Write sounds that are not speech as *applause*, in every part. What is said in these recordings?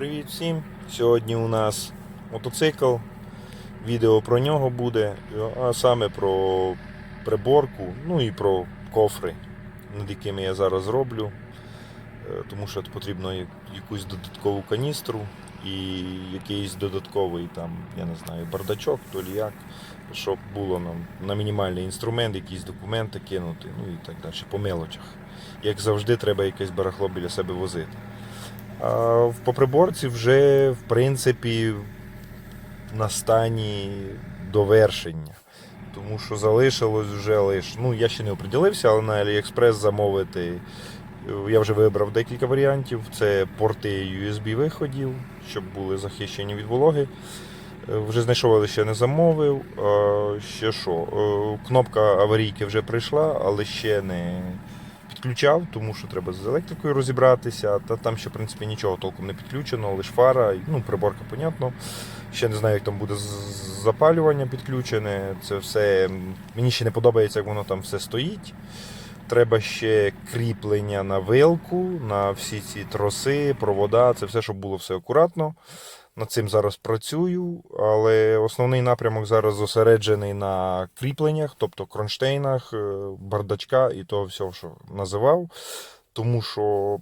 Привіт всім! Сьогодні у нас мотоцикл. Відео про нього буде, а саме про приборку, ну і про кофри, над якими я зараз роблю. Е, Тому що потрібно якусь додаткову каністру і якийсь додатковий там, я не знаю, бардачок, то лі як, щоб було нам на мінімальний інструмент, якісь документи кинути, ну і так далі, по мелочах. Як завжди, треба якесь барахло біля себе возити. В поприборці вже, в принципі, на стані довершення. Тому що залишилось вже лише. Ну, я ще не оприділився, але на AliExpress замовити. е, Я вже вибрав декілька варіантів. Це порти USB виходів, щоб були захищені від вологи. Е, Вже знайшов, але ще не замовив. Ще що? Е, Кнопка аварійки вже прийшла, але ще не підключав, тому що треба з електрикою розібратися. Та там ще в принципі нічого толком не підключено, лише фара, ну, приборка, понятно. Ще не знаю, як там буде запалювання підключене. Це все мені ще не подобається, як воно там все стоїть. Треба ще кріплення на вилку, на всі ці троси, провода, це все, щоб було все акуратно. Над цим зараз працюю, але основний напрямок зараз зосереджений на кріпленнях, тобто кронштейнах, е, бардачка і того всього, що називав. Тому що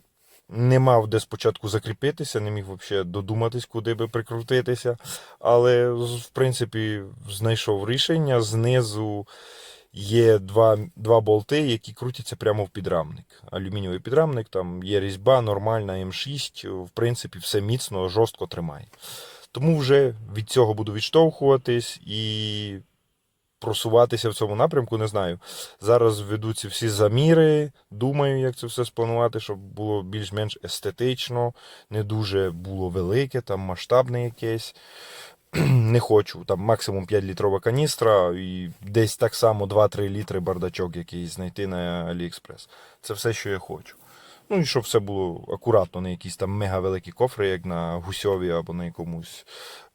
не мав де спочатку закріпитися, не міг взагалі додуматись, куди би прикрутитися. Але, в принципі, знайшов рішення. Знизу є два, два болти, які крутяться прямо в підрамник. Алюмінієвий підрамник, там є різьба, нормальна М6, в принципі, все міцно, жорстко тримає. Тому вже від цього буду відштовхуватись і просуватися в цьому напрямку, не знаю. Зараз ведуться всі заміри, думаю, як це все спланувати, щоб було більш-менш естетично, не дуже було велике, там масштабне якесь. *clears throat* Не хочу, там максимум 5 літрова каністра і десь так само 2-3 літри бардачок якийсь знайти на AliExpress. Це все, що я хочу. Ну і щоб все було акуратно, не якісь там мега великі кофри, як на гусьові або на якомусь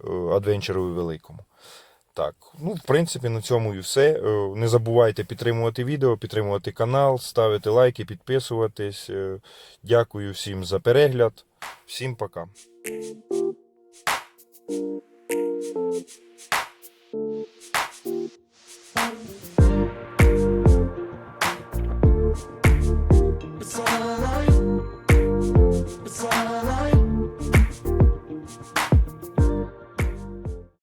е, адвенчерові великому. Так, ну, в принципі, на цьому і все. Е, Не забувайте підтримувати відео, підтримувати канал, ставити лайки, підписуватись. Е, Дякую всім за перегляд. Всім пока.